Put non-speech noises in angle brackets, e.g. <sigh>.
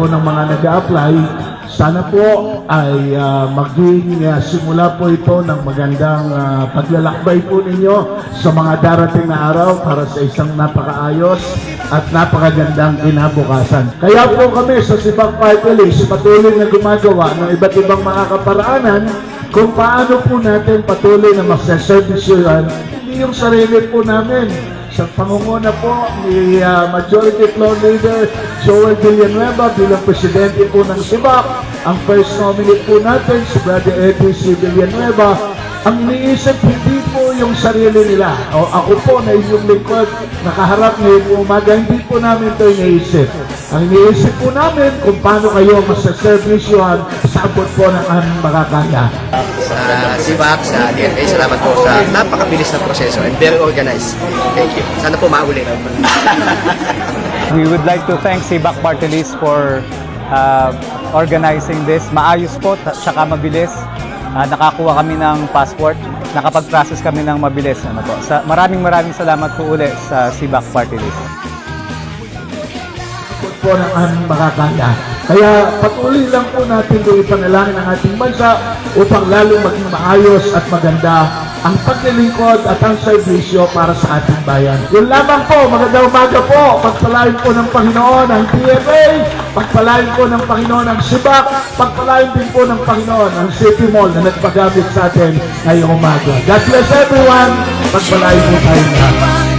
po ng mga nag apply sana po ay ah, maging ah, simula po ito ng magandang ah, paglalakbay po ninyo sa mga darating na araw para sa isang napakaayos at napakagandang kinabukasan. Kaya po kami sa Sibak Party List patuloy na gumagawa ng iba't ibang mga kaparaanan kung paano po natin patuloy na magsaservisyohan hindi yung sarili po namin sa pangunguna po ni ah, Majority Floor Leader Joel Villanueva bilang Presidente po ng SIBAC. Ang first nominee po natin si Brother Eddie C. Villanueva. Ang iniisip hindi po yung sarili nila. O ako po na inyong lingkod, nakaharap ngayon umaga, hindi po namin ito iniisip. Ang iniisip po namin kung paano kayo masaservisyohan sa abot po ng aming makakaya. sa SIVAC, sa DNA. Salamat po sa napakabilis na proseso and very organized. Thank you. Sana po maulit. <laughs> We would like to thank Sibak Party List for uh, organizing this. Maayos po, at saka mabilis. Uh, nakakuha kami ng passport. Nakapag-process kami ng mabilis. Ano po. Sa, maraming maraming salamat po ulit sa Sibak Party List. Po ng aming makakaya. Kaya patuloy lang po natin doon ipanalangin ang ating bansa upang lalo maging maayos at maganda ang paglilingkod at ang serbisyo para sa ating bayan. Yun lamang po, magandang umaga po. Pagpalain po ng Panginoon ang TFA, pagpalain po ng Panginoon ang SIBAC, pagpalain din po ng Panginoon ang City Mall na nagpagamit sa atin ngayong umaga. God bless everyone. Pagpalain po tayo lahat.